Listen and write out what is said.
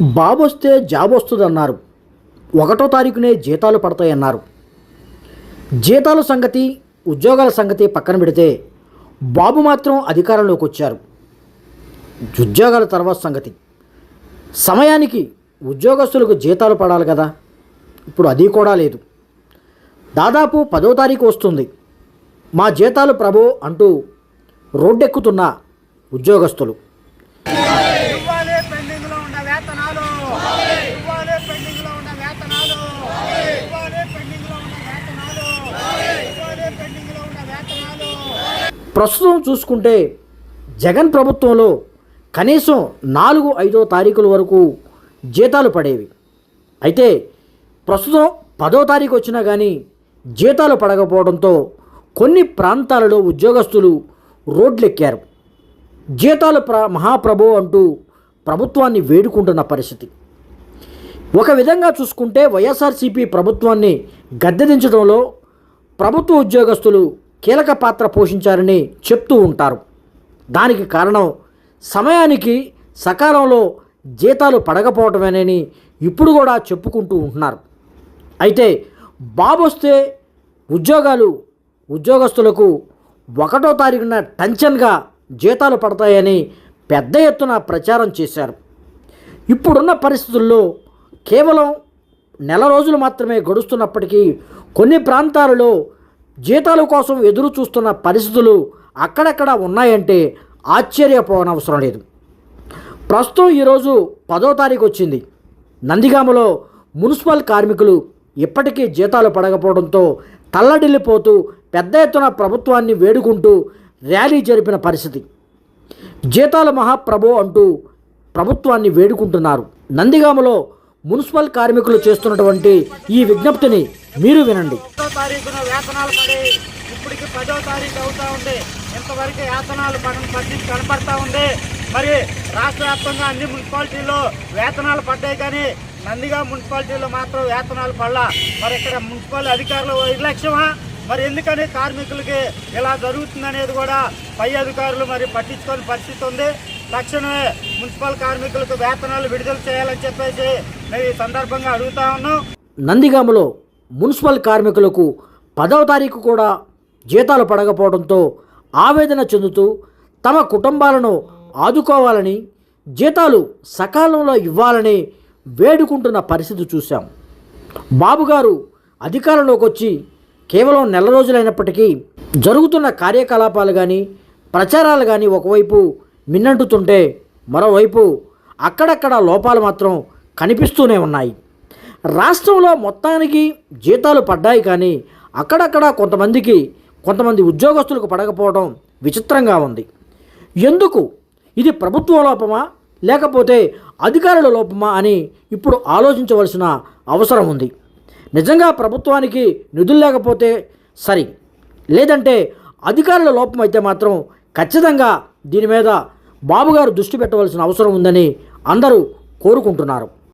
బాబు వస్తే జాబ్ వస్తుందన్నారు ఒకటో తారీఖునే జీతాలు పడతాయన్నారు. జీతాల సంగతి ఉద్యోగాల సంగతి పక్కన పెడితే బాబు మాత్రం అధికారంలోకి వచ్చారు. ఉద్యోగాల తర్వాత సంగతి. సమయానికి ఉద్యోగస్తులకు జీతాలు పడాలి కదా. ఇప్పుడు అది కూడా లేదు. దాదాపు పదో తారీఖు వస్తుంది. మా జీతాలు ప్రభు అంటూ రోడ్డెక్కుతున్న ఉద్యోగస్తులు ఇవ్వాలి పెండింగ్లో ఉన్న వేతనాలు ఇవ్వాలి పెండింగ్లో ఉన్న వేతనాలు ఇవ్వాలి పెండింగ్లో ఉన్న వేతనాలు ఇవ్వాలి పెండింగ్లో ఉన్న వేతనాలు ప్రస్తుతం చూసుకుంటే జగన్ ప్రభుత్వంలో కనీసం నాలుగు ఐదో తారీఖుల వరకు జీతాలు పడేవి. అయితే ప్రస్తుతం పదో తారీఖు వచ్చినా కానీ జీతాలు పడకపోవడంతో కొన్ని ప్రాంతాలలో ఉద్యోగస్తులు రోడ్లెక్కారు. జీతాలు ప్ర మహాప్రభు అంటూ ప్రభుత్వాన్ని వేడుకుంటున్న పరిస్థితి. ఒక విధంగా చూసుకుంటే వైఎస్ఆర్సీపీ ప్రభుత్వాన్ని గద్దెదించడంలో ప్రభుత్వ ఉద్యోగస్తులు కీలక పాత్ర పోషించారని చెప్తూ ఉంటారు. దానికి కారణం సమయానికి సకాలంలో జీతాలు పడకపోవటమేనని ఇప్పుడు కూడా చెప్పుకుంటూ ఉంటున్నారు. అయితే బాబు వస్తే ఉద్యోగాలు ఉద్యోగస్తులకు ఒకటో తారీఖున టెన్షన్గా జీతాలు పడతాయని పెద్ద ఎత్తున ప్రచారం చేశారు. ఇప్పుడున్న పరిస్థితుల్లో కేవలం నెల రోజులు మాత్రమే గడుస్తున్నప్పటికీ కొన్ని ప్రాంతాలలో జీతాల కోసం ఎదురు చూస్తున్న పరిస్థితులు అక్కడక్కడ ఉన్నాయంటే ఆశ్చర్యపోనవసరం లేదు. ప్రస్తుతం ఈరోజు పదో తారీఖు వచ్చింది. నందిగామలో మున్సిపల్ కార్మికులు ఇప్పటికీ జీతాలు పడకపోవడంతో తల్లడిల్లిపోతూ పెద్ద ఎత్తున ప్రభుత్వాన్ని వేడుకుంటూ ర్యాలీ జరిపిన పరిస్థితి. జీతాల మహాప్రభు అంటూ ప్రభుత్వాన్ని వేడుకుంటున్నారు. నందిగామలో మున్సిపల్ కార్మికులు చేస్తున్నటువంటి ఈ విజ్ఞప్తిని మీరు వినండి. ఒకటో తారీఖున వేతనాలు పడి ఇప్పటికి పదో తారీఖు అవుతా ఉంది. ఇంతవరకు వేతనాలు పడిన పరిస్థితి కనపడతా ఉంది. మరి రాష్ట్ర వ్యాప్తంగా అన్ని మున్సిపాలిటీల్లో వేతనాలు పడ్డాయి కానీ నందిగా మున్సిపాలిటీలో మాత్రం వేతనాలు పడలా. మరి ఇక్కడ మున్సిపల్ అధికారులు నిర్లక్ష్యమా? మరి ఎందుకని కార్మికులకి ఇలా జరుగుతుందనేది కూడా పై అధికారులు మరి పట్టించుకొని పరిస్థితి ఉంది. తక్షణమే మున్సిపల్ కార్మికులకు వేతనాలు విడుదల చేయాలని చెప్పేసి మేము ఈ సందర్భంగా అడుగుతా ఉన్నాం. నందిగామలో మున్సిపల్ కార్మికులకు పదవ తారీఖు కూడా జీతాలు పడకపోవడంతో ఆవేదన చెందుతూ తమ కుటుంబాలను ఆదుకోవాలని జీతాలు సకాలంలో ఇవ్వాలని వేడుకుంటున్న పరిస్థితి చూశాం. బాబుగారు అధికారంలోకి వచ్చి కేవలం నెల రోజులైనప్పటికీ జరుగుతున్న కార్యకలాపాలు కానీ ప్రచారాలు కానీ ఒకవైపు మిన్నంటుతుంటే మరోవైపు అక్కడక్కడ లోపాలు మాత్రం కనిపిస్తూనే ఉన్నాయి. రాష్ట్రంలో మొత్తానికి జీతాలు పడ్డాయి కానీ అక్కడక్కడ కొంతమందికి కొంతమంది ఉద్యోగస్తులకు పడకపోవడం విచిత్రంగా ఉంది. ఎందుకు? ఇది ప్రభుత్వ లోపమా? లేకపోతే అధికారుల లోపమా అని ఇప్పుడు ఆలోచించవలసిన అవసరం ఉంది. నిజంగా ప్రభుత్వానికి నిధులు లేకపోతే సరి. లేదంటే అధికారుల లోపం అయితే మాత్రం ఖచ్చితంగా దీని మీద బాబుగారు దృష్టి పెట్టవలసిన అవసరం ఉందని అందరూ కోరుకుంటున్నారు.